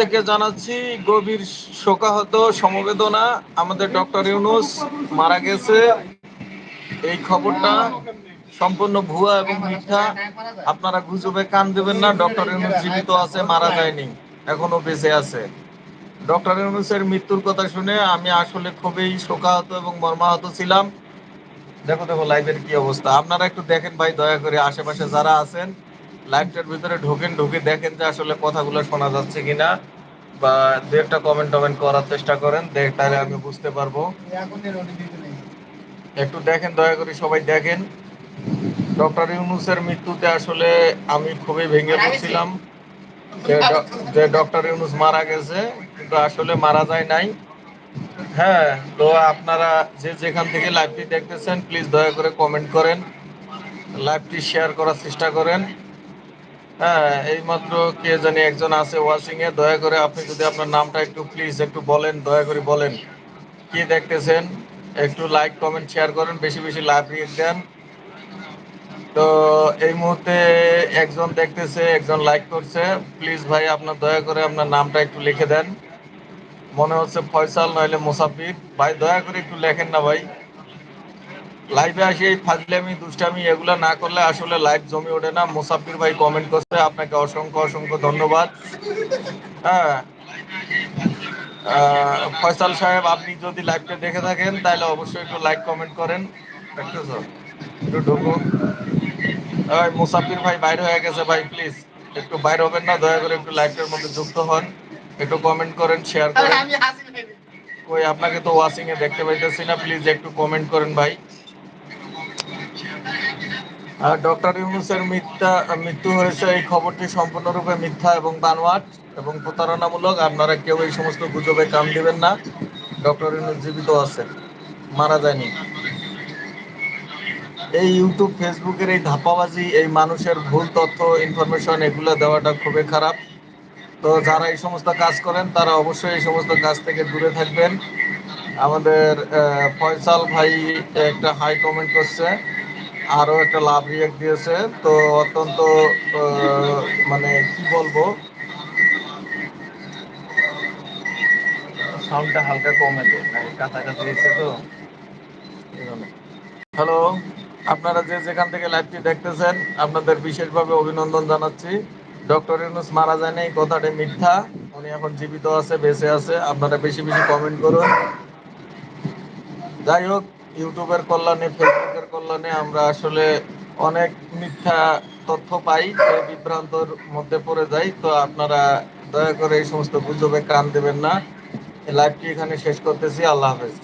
থেকে জানাচ্ছি গভীর শোকাহত সমবেদনা। আমাদের ডক্টর ইউনুস মারা গেছে। এই খবরটা সম্পূর্ণ ভুয়া এবং মিথ্যা। আপনারা গুজবে কান দেবেন না, ডক্টর ইউনুস জীবিত আছে, মারা যায়নি, এখনও বেঁচে আছে। ডক্টর ইউনুসের মৃত্যুর কথা শুনে আমি আসলে খুবই শোকাহত এবং মর্মাহত ছিলাম। দেখো দেখো লাইভের কি অবস্থা। আপনারা একটু দেখেন ভাই, দয়া করে আশেপাশে যারা আছেন। লাইভটার ভিতরে ঢোকেন ঢুকে দেখেন যে আসলে কথাগুলো শোনা যাচ্ছে কিনা বা দু একটা কমেন্ট টমেন্ট করার চেষ্টা করেন দেখ তাহলে আমি বুঝতে পারব। একটু দেখেন দয়া করে সবাই দেখেন। ডক্টর ইউনুসের মৃত্যুতে আসলে আমি খুবই ভেঙে পড়ছিলাম। যে ডক্টর ইউনুস মারা গেছে কিন্তু আসলে মারা যায় নাই। হ্যাঁ তো আপনারা যে যেখান থেকে লাইভটি দেখতেছেন প্লিজ দয়া করে কমেন্ট করেন। লাইভটি শেয়ার করার চেষ্টা করেন। হ্যাঁ এইমাত্র কে জানি একজন আছে ওয়াচিং এ দয়া করে আপনি যদি আপনার নামটা একটু প্লিজ একটু বলেন, দয়া করে বলেন। কি দেখতেছেন? একটু লাইক কমেন্ট শেয়ার করেন, বেশি বেশি লাইভ রিয়েক্ট দেন। তো এই মুহূর্তে একজন দেখতেছে, একজন লাইক করছে। প্লিজ ভাই, আপনার দয়া করে আপনার নামটা একটু লিখে দেন। মনে হচ্ছে ফয়সাল, নইলে মুসাফির। ভাই, দয়া করে একটু লেখেন না ভাই। লাইভে আসি এই ফাজলামি দুষ্টামি এগুলো না করলে আসলে লাইভ জমি ওঠে না। মুসাফির ভাই কমেন্ট করছে আপনাকে অসংখ্য অসংখ্য ধন্যবাদ। হ্যাঁ। ফয়সাল সাহেব আপনি যদি লাইভটা দেখে থাকেন তাহলে অবশ্যই একটু লাইক কমেন্ট করেন। দেখতেছ একটু ঢুকো। মুসাফির ভাই বাইরে হয়ে গেছে ভাই প্লিজ একটু বাইরে হবেন না দয়া করে একটু লাইভটার মধ্যে যুক্ত হন। একটু কমেন্ট করেন শেয়ার করেন। ওই আপনাকে তো ওয়াচিং এ দেখতে পাইতেছি না প্লিজ একটু কমেন্ট করেন ভাই। ডক্টর ইউনুসের মিথ্যা, মৃত্যু হয়েছে এই খবরটি সম্পূর্ণরূপে মিথ্যা এবং বানোয়াট এবং প্রতারণামূলক। আপনারা কেউ এই সমস্ত গুজবে কাম দিবেন না। ডক্টর ইউনুস জীবিত আছে, মারা যায়নি। এই ইউটিউব, ফেসবুকের এই ধাপ্পাবাজি, এই মানুষের ভুল তথ্য, ইনফরমেশন, এগুলো দেওয়াটা খুবই খারাপ। তো যারা এই সমস্ত কাজ করেন, তারা অবশ্যই এই সমস্ত কাজ থেকে দূরে থাকবেন। আমাদের ফয়সাল ভাই একটা হাই কমেন্ট করছে। আরও একটা লাভ রিয়েক্ট দিয়েছে। তো অত্যন্ত মানে কি বলব? সাউন্ডটা হালকা কমে দেয় কাছাকাছি এসে তো। হ্যালো আপনারা যে যেখান থেকে লাইভটি দেখতেছেন আপনাদের বিশেষভাবে অভিনন্দন জানাচ্ছি। ডক্টর ইউনুস মারা যায়নি এই কথাটি মিথ্যা। উনি এখন জীবিত আছে বেঁচে আছে আপনারা বেশি বেশি কমেন্ট করুন। যাই হোক ইউটিউবের কল্যাণে ফেসবুকের কল্যাণে আমরা আসলে অনেক মিথ্যা তথ্য পাই বিভ্রান্তর মধ্যে পড়ে যাই। তো আপনারা দয়া করে এই সমস্ত গুজবে কান দেবেন না। লাইভটি এখানে শেষ করতেছি। আল্লাহ হাফেজ।